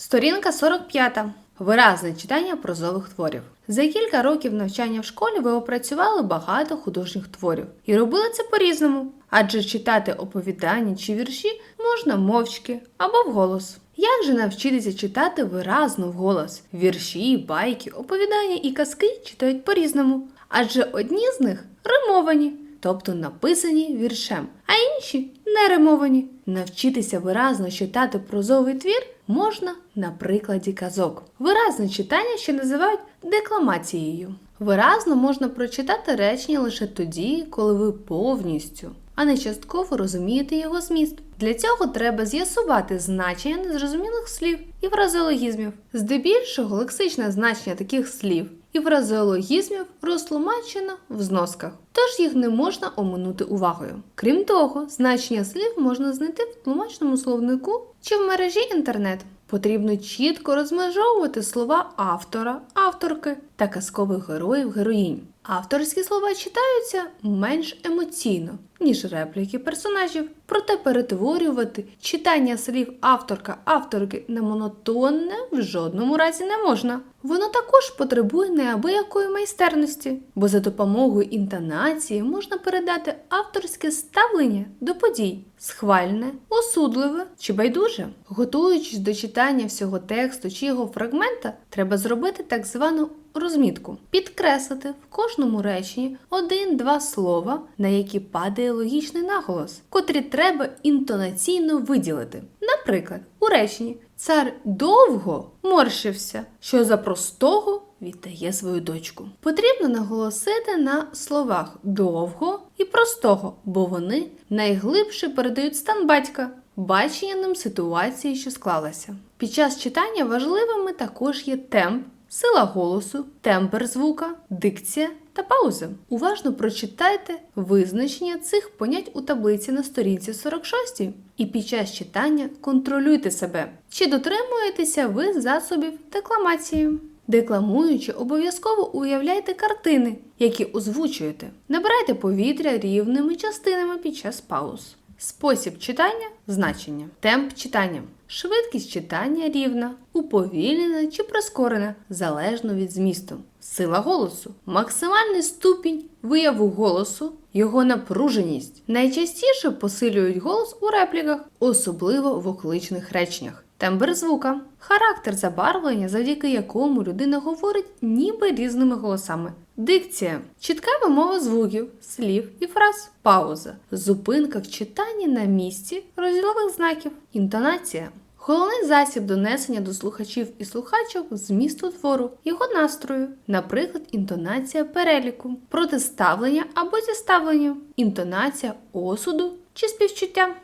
Сторінка 45. Виразне читання прозових творів. За кілька років навчання в школі ви опрацювали багато художніх творів і робили це по-різному, адже читати оповідання чи вірші можна мовчки або вголос. Як же навчитися читати виразно вголос? Вірші, байки, оповідання і казки читають по-різному, адже одні з них римовані, тобто написані віршем, а інші не римовані. Навчитися виразно читати прозовий твір можна на прикладі казок. Виразне читання ще називають декламацією. Виразно можна прочитати речення лише тоді, коли ви повністю, а не частково розумієте його зміст. Для цього треба з'ясувати значення незрозумілих слів і фразеологізмів. Здебільшого лексичне значення таких слів і фразеологізмів розтлумачено в зносках, тож їх не можна оминути увагою. Крім того, значення слів можна знайти в тлумачному словнику чи в мережі інтернет. Потрібно чітко розмежовувати слова автора, авторки та казкових героїв, героїнь. Авторські слова читаються менш емоційно, ніж репліки персонажів. Проте перетворювати читання слів авторка авторки на монотонне в жодному разі не можна. Воно також потребує неабиякої майстерності, бо за допомогою інтонації можна передати авторське ставлення до подій схвальне, осудливе чи байдуже. Готуючись до читання всього тексту чи його фрагмента, треба зробити так звану розмітку, підкреслити в кожному реченні один-два слова, на які падає логічний наголос, котрі треба інтонаційно виділити. Наприклад, у реченні цар довго морщився, що за простого віддає свою дочку. Потрібно наголосити на словах довго і простого, бо вони найглибше передають стан батька, бачення ним ситуації, що склалася. Під час читання важливими також є темп, сила голосу, тембр звука, дикція та паузи. Уважно прочитайте визначення цих понять у таблиці на сторінці 46 і під час читання контролюйте себе, чи дотримуєтеся ви засобів декламації. Декламуючи, обов'язково уявляйте картини, які озвучуєте. Набирайте повітря рівними частинами під час пауз. Спосіб читання значення. Темп читання. Швидкість читання рівна, уповільнена чи прискорена, залежно від змісту. Сила голосу. Максимальний ступінь вияву голосу, його напруженість. Найчастіше посилюють голос у репліках, особливо в окличних реченнях. Тембр звука характер забарвлення, завдяки якому людина говорить ніби різними голосами. Дикція чітка вимова звуків, слів і фраз. Пауза. Зупинка в читанні на місці розділових знаків. Інтонація. Головний засіб донесення до слухачів і слухачок змісту твору, його настрою, наприклад, інтонація переліку, протиставлення або зіставлення, інтонація осуду чи співчуття.